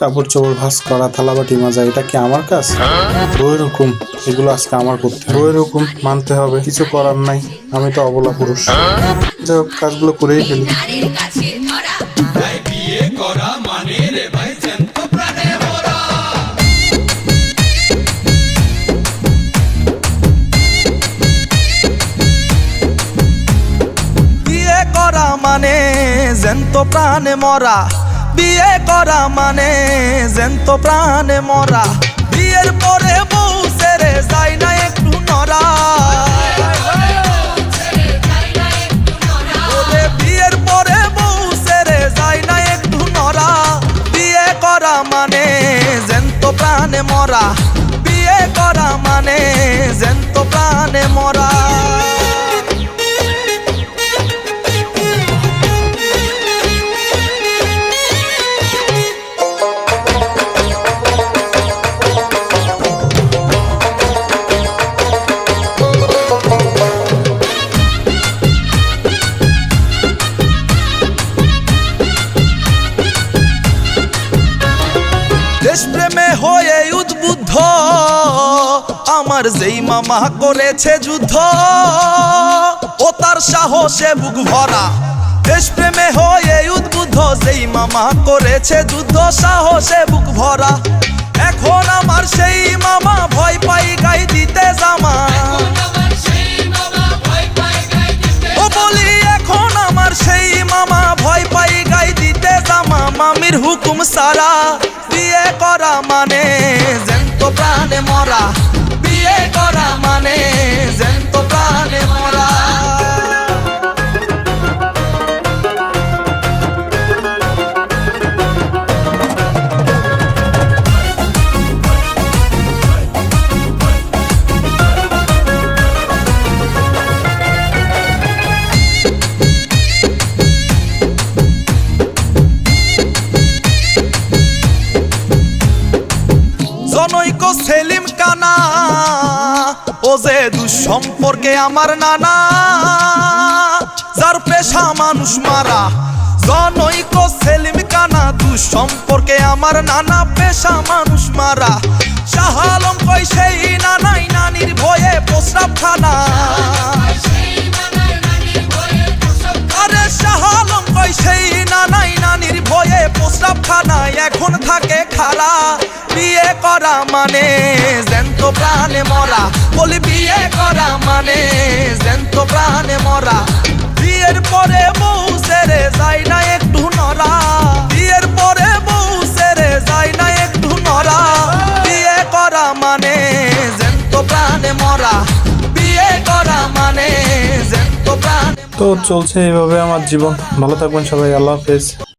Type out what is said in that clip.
কাপড় চোপড় ভাস করা থালাবাটি মাজা এটা কি আমার কাজ? বইয়ের হুকুম এগুলো আজকে আমার করতে হবে। বইয়ের হুকুম মানতে হবে। কিছু করার নাই। আমি তো অবলা পুরুষ। যাই হোক কাজগুলো করেই ফেলি। বিয়ে করা মানে জ্যান্ত প্রাণে মরা। বিয়ে করা মানে জ্যান্ত প্রাণে মরা। বিয়ের পরে বউ সেরে যায় না একটু নরা। বিয়ের পরে বউ সেরে যায় না একটু নরা। বিয়ে করা মানে জ্যান্ত প্রাণে মরা। বিয়ে মানে জ্যান্ত প্রাণে মরা। হয়ে উদ্বুদ্ধ। আমার যেই মামা করেছে যুদ্ধ ও তার সাহসে বুক ভরা। দেশপ্রেমে হয়ে উদ্বুদ্ধ যেই মামা করেছে যুদ্ধ সাহসে বুক ভরা। এখন আমার সেই মামা ভয় পাই গাই দিতে জামা। ও বলি এখন আমার সেই মামা ভয় পাই গাই দিতে জামা। মামির হুকুম সারা করা মানে? জনৈক সেলিম কানা, ও যে দুঃসম্পর্কে আমার নানা, যার পেশা মানুষ মারা। জনৈক সেলিম কানা, দুঃসম্পর্কে আমার নানা পেশা মানুষ মারা। শাহ আলম কই সেই নানাই নানির ভয়ে প্রস্রাব ভয়ে এখন থাকে খারা বিয়ে করা মানে জ্যান্ত প্রাণে মরা। বলি বিয়ে করা মানে জ্যান্ত প্রাণে মরা। বিয়ের পরে বউ সেরে যায় না একটু নরা। বিয়ের পরে বউ সেরে যায় না একটু নরা। বিয়ে করা মানে জ্যান্ত প্রাণে মরা। বিয়ে করা মানে জ্যান্ত প্রাণে তো চলছে এইভাবে আমার জীবন। ভালো থাকবেন সবাই, আল্লাহ হাফেজ।